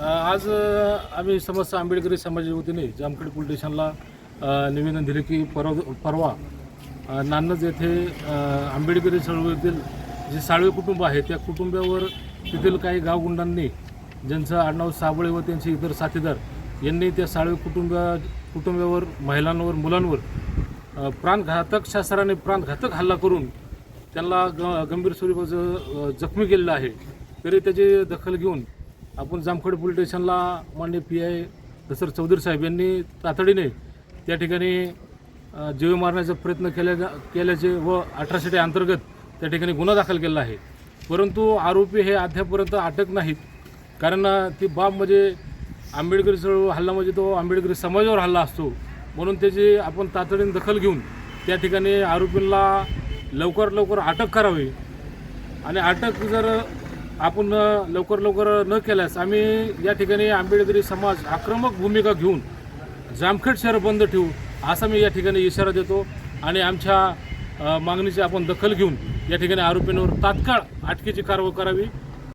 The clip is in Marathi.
आज आम्ही समस्त आंबेडकरी समाजाच्या वतीने जामखेड पोलीस स्टेशनला निवेदन दिले की परव परवा नान्नज येथे आंबेडकरी चळवळीतील जे साळवे कुटुंब आहे त्या कुटुंबावर तेथील काही गावगुंडांनी ज्यांचं आडनाव साबळे व त्यांचे इतर साथीदार यांनी त्या साळवे कुटुंबा कुटुंबावर महिलांवर मुलांवर प्राणघातक शास्त्राने प्राणघातक हल्ला करून त्यांना ग गंभीर स्वरूपाचं जखमी केलेलं आहे. तरी त्याची दखल घेऊन आपण जामखेड पोलीस स्टेशनला माननीय पी आय दसर चौधरी साहेब यांनी तातडीने त्या ठिकाणी जीव मारण्याचा प्रयत्न केल्या केल्याचे व अठराशे अंतर्गत त्या ठिकाणी गुन्हा दाखल केला आहे. परंतु आरोपी हे अद्यापर्यंत अटक नाहीत. कारण ती बाब म्हणजे आंबेडकरी चळवळ हल्ला म्हणजे तो आंबेडकरी समाजावर हल्ला असतो. म्हणून त्याची आपण तातडीने दखल घेऊन त्या ठिकाणी आरोपींना लवकर लवकर अटक करावी. आणि अटक जर आपण लवकर लवकर न केल्यास आम्ही या ठिकाणी आंबेडकरी समाज आक्रमक भूमिका घेऊन जामखेड शहर बंद ठेवू असा मी या ठिकाणी इशारा देतो. आणि आमच्या मागणीची आपण दखल घेऊन या ठिकाणी आरोपींवर तात्काळ अटकेची कारवाई करावी.